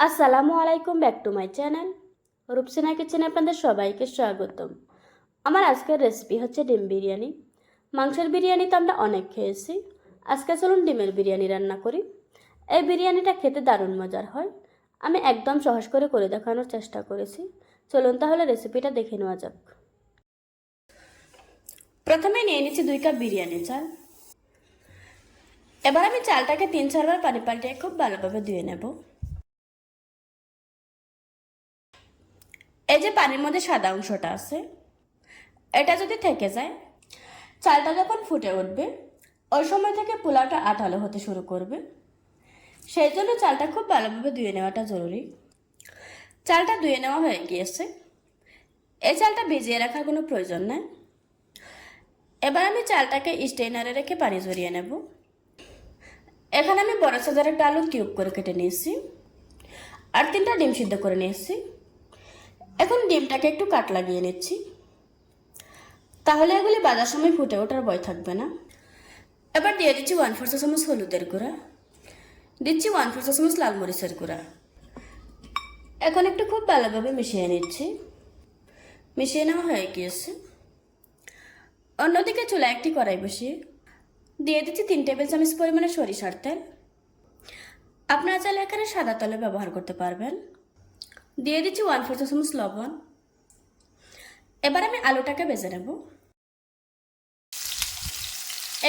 আসসালামু আলাইকুম, back to my channel. Rupsena কিচেনে আপনাদের সবাইকে স্বাগতম। আমার আজকের রেসিপি হচ্ছে ডিম বিরিয়ানি। মাংসের বিরিয়ানি তো আমরা অনেক খেয়েছি। আজকে চলুন ডিমের বিরিয়ানি রান্না করি। এই বিরিয়ানিটা খেতে দারুণ মজার হয়। আমি একদম সহজ করে করে দেখানোর চেষ্টা করেছি। চলুন তাহলে রেসিপিটা দেখে নেওয়া যাক। প্রথমে নিয়ে নিচ্ছি দুই কাপ বিরিয়ানি চাল। এবার আমি চালটাকে তিন চারবার পানি পাল্টে খুব ভালোভাবে ধুয়ে নেব। এই যে পানির মধ্যে সাদা অংশটা আছে, এটা যদি থেকে যায়, চালটা যখন ফুটে উঠবে, ওই সময় থেকে পোলাওটা আঠালো হতে শুরু করবে। সেই জন্য চালটা খুব ভালোভাবে ধুয়ে নেওয়াটা জরুরি। চালটা ধুয়ে নেওয়া হয়ে গিয়েছে। এই চালটা ভিজিয়ে রাখার কোনো প্রয়োজন নেই। এবার আমি চালটাকে স্টেনারে রেখে পানি ঝরিয়ে নেব। এখানে আমি বড় সাজার একটা আলু কিউব করে কেটে নিয়েছি, আর তিনটা ডিম সিদ্ধ করে নিয়েছি। এখন ডিমটাকে একটু কাট লাগিয়ে নিচ্ছি। তাহলে এগুলি বাজার সময় ফুটে ওঠার ভয় থাকবে না। এবার দিয়ে দিচ্ছি ওয়ান ফোর চামচ হলুদের গুঁড়া। দিচ্ছি ওয়ান ফোর চামচ লাল মরিচের গুঁড়া। এখন একটু খুব ভালোভাবে মিশিয়ে নিচ্ছি। মিশিয়ে নেওয়া হয়ে গিয়েছে। অন্যদিকে চুলা একটি কড়াই বসিয়ে দিয়ে দিচ্ছি তিন টেবিল চামচ পরিমাণে সরিষার তেল। আপনারা চাইলে এখানে সাদা তেলে ব্যবহার করতে পারবেন। দিয়ে দিচ্ছি ওয়ান ফোর চামচ লবণ। এবার আমি আলুটাকে বেজে নেব।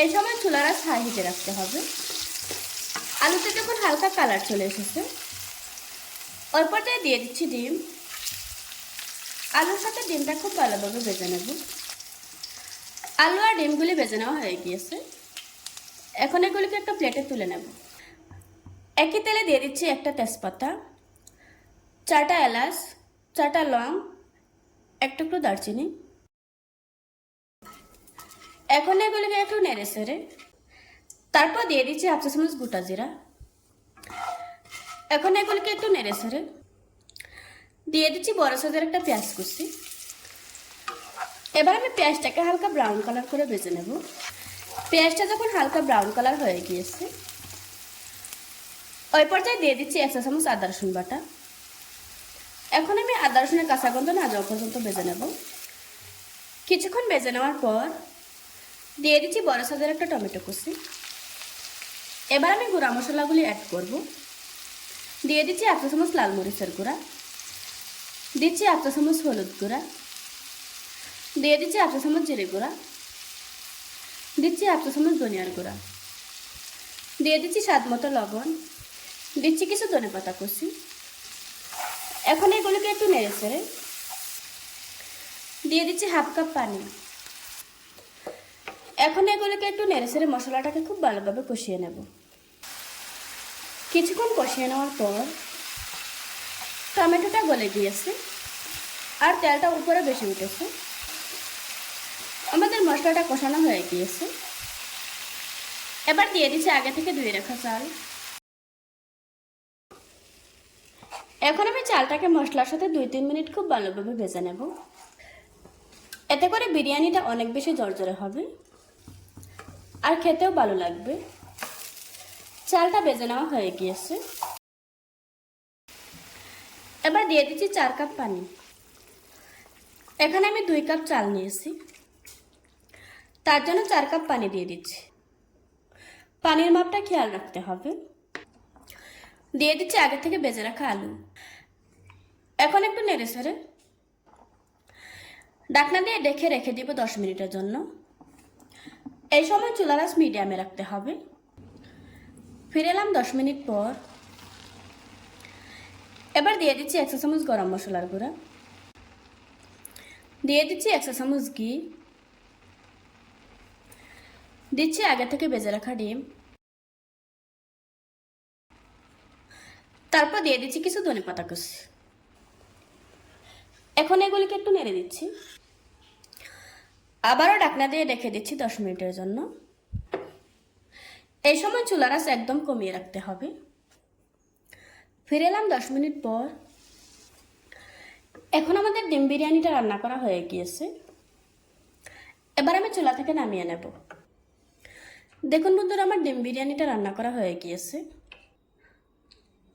এই সময় চুলার হাই হিটে রাখতে হবে। আলুতে যখন হালকা কালার চলে এসেছে। পর্যায়ে দিয়ে দিচ্ছি ডিম। আলুর সাথে ডিমটা খুব ভালোভাবে বেজে নেব। আলু আর ডিমগুলি বেজে নেওয়া হয়ে গিয়েছে। এখন এগুলিকে একটা প্লেটে তুলে নেব। একই তেলে দিয়ে দিচ্ছি একটা তেজপাতা। চারটা এলাচ, চারটা লং এক টুকরো দারচিনি। এখন এগুলিকে একটু নেড়ে সেড়ে তারপর দিয়ে দিচ্ছি হাফ চা চামচ গোটা জিরা। এখন এগুলিকে একটু নেড়ে সেড়ে দিয়ে দিচ্ছি বড় সাজের একটা পেঁয়াজ কুচি। এবার আমি পেঁয়াজটাকে হালকা ব্রাউন কালার করে ভেজে নেব। পেঁয়াজটা যখন হালকা ব্রাউন কালার হয়ে গিয়েছে, ওই পর্যায়ে দিয়ে দিচ্ছি এক চা চামচ আদা রসুন বাটা। এখন আমি আদা রসুনের কাঁচা গন্ধ না যাওয়া পর্যন্ত ভেজে নেব। কিছুক্ষণ ভেজে নেওয়ার পর দিয়ে দিচ্ছি বড় সাজের একটা টমেটো কুচি। এবার আমি গুঁড়া মশলাগুলি অ্যাড করব। দিয়ে দিচ্ছি এক চা চামচ লাল মরিচের গুঁড়া। দিচ্ছি এক চা চামচ হলুদ গুঁড়া। দিয়ে দিচ্ছি এক চা চামচ জিরে গুঁড়া। দিচ্ছি এক চা চামচ ধনিয়ার গুঁড়া। দিয়ে দিচ্ছি স্বাদ মতো লবণ। দিচ্ছি কিছু ধনে পাতা কুচি। এখন এগুলোকে একটু নেড়ে চেড়ে দিয়ে দিচ্ছি হাফ কাপ পানি। এখন এগুলোকে একটু নেড়ে চেড়ে মশলাটাকে খুব ভালোভাবে কষিয়ে নেব। কিছুক্ষণ কষিয়ে নেওয়ার পর টমেটোটা গলে গিয়েছে আর তেলটা উপরে বেশি উঠেছে। আমাদের মশলাটা কষানো হয়ে গিয়েছে। এবার দিয়ে দিচ্ছি আগে থেকে ধুয়ে রাখা চাল। এখন আমি চালটাকে মশলার সাথে দুই তিন মিনিট খুব ভালোভাবে ভেজে নেব। এতে করে বিরিয়ানিটা অনেক বেশি জর্জরে হবে আর খেতেও ভালো লাগবে। চালটা ভেজে নেওয়া হয়ে গিয়েছে। এবার দিয়ে দিচ্ছি চার কাপ পানি। এখানে আমি দুই কাপ চাল নিয়েছি। তার জন্য চার কাপ পানি দিয়ে দিচ্ছি। পানির মাপটা খেয়াল রাখতে হবে। দিয়ে দিচ্ছি আগে থেকে বেজে রাখা আলু। এখন একটু নেড়ে সেড়ে ডাকনা দিয়ে ডেকে রেখে দিব দশ মিনিটের জন্য। এই সময় চুলার আঁচ মিডিয়ামে রাখতে হবে। ফিরে এলাম দশ মিনিট পর। এবার দিয়ে দিচ্ছি একশো চামচ গরম মশলার গুঁড়া। দিয়ে দিচ্ছি একশো চামচ ঘি। দিচ্ছি আগে থেকে বেজে রাখা ডিম। তারপর দিয়ে দিচ্ছি কিছু ধনে পাতা কুচি। এখন এগুলিকে একটু নেড়ে দিচ্ছি। আবারও ডাকনা দিয়ে রেখে দিচ্ছি দশ মিনিটের জন্য। এই সময় চুলার আঁচ একদম কমিয়ে রাখতে হবে। ফিরে এলাম দশ মিনিট পর। এখন আমাদের ডিম বিরিয়ানিটা রান্না করা হয়ে গিয়েছে। এবার আমি চুলা থেকে নামিয়ে নেব। দেখুন বন্ধুরা, আমার ডিম বিরিয়ানিটা রান্না করা হয়ে গিয়েছে।